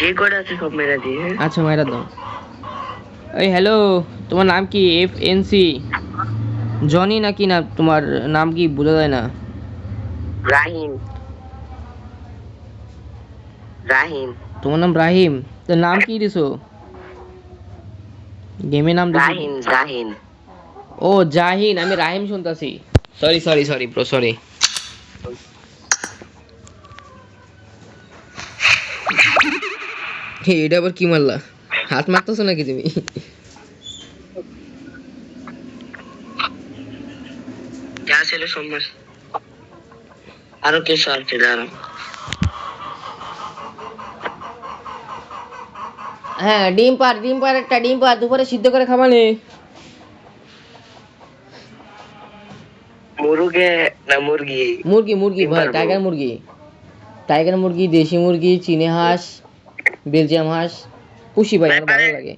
যে কটা আছে সব মেরা দিয়ে হ্যাঁ? আচ্ছা মাইরা দাও। এই হ্যালো তোমার নাম কি? এফ এন সি জনি নাকি না? তোমার নাম কি? বোঝা যায় না। রাহিম। রাহিম। তোমার নাম রাহিম? তো নাম কি দিছো? গেমের নাম রাহিম জাহিন। ও জাহিন আমি Rahim শুনতাছি। Sorry sorry sorry bro sorry এটা আবার কি মারলা? হাত মারতেছো নাকি তুমি? যা ছিল সোমবার আরও কিছু আছে দাঁড়াও। হ্যাঁ ডিম পার ডিম পার একটা ডিম পার দুপুরে সিদ্ধ করে খাবানে মুরগে না মুরগি? মুরগি মুরগি ভাই টাইগার মুরগি। টাইগার মুরগি দেশি মুরগি চীনে হাঁস। বেলজিয়াম হাঁস পুষি ভাই আমার ভালো লাগে।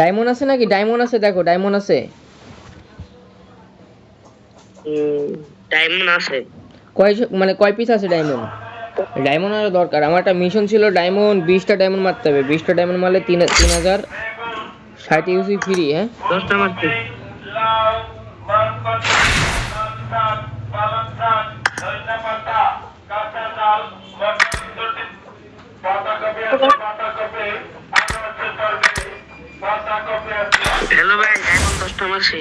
ডায়মন্ড আছে নাকি? ডায়মন্ড আছে দেখো ডায়মন্ড আছে। ডায়মন্ড আছে। কয় মানে কয় পিস আছে ডায়মন্ড? ডায়মন্ড আরও দরকার। আমার একটা মিশন ছিল ডায়মন্ড বিশটা ডায়মন্ড মারতে হবে। বিশটা ডায়মন্ড মারলে তিন তিন হাজার ষাট ইউসি ফ্রি হ্যাঁ? দশটা মারছি। হ্যালো ভাই দশটা মারছি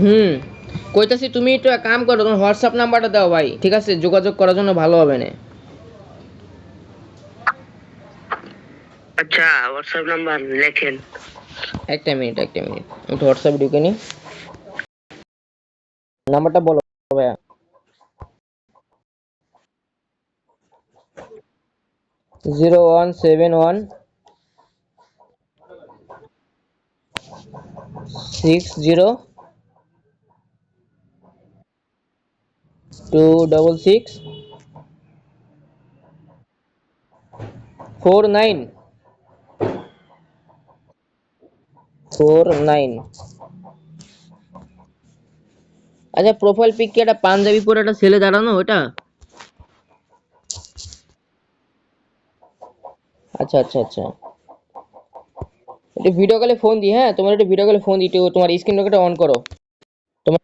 হুম কইতাছি তুমি একটু এক কাম করো তোমার হোয়াটসঅ্যাপ নাম্বারটা দাও ভাই ঠিক আছে? যোগাযোগ করার জন্য ভালো হবে না। আচ্ছা হোয়াটসঅ্যাপ নাম্বার লেখেন। একটা মিনিট একটা মিনিট। একটু হোয়াটসঅ্যাপে ঢুকে নি। নাম্বারটা বলো ভাইয়া। Zero one seven one six zero two double six four nine four nine আচ্ছা প্রোফাইল পিক কি একটা পাঞ্জাবি পরে একটা ছেলে দাঁড়ানো, ওটা? আচ্ছা আচ্ছা আচ্ছা। ভিডিও কলে ফোন দিই হ্যাঁ? তোমার একটা ভিডিও কলে ফোন দিই তোমার স্ক্রিন রেকর্ডার অন করো। তোমার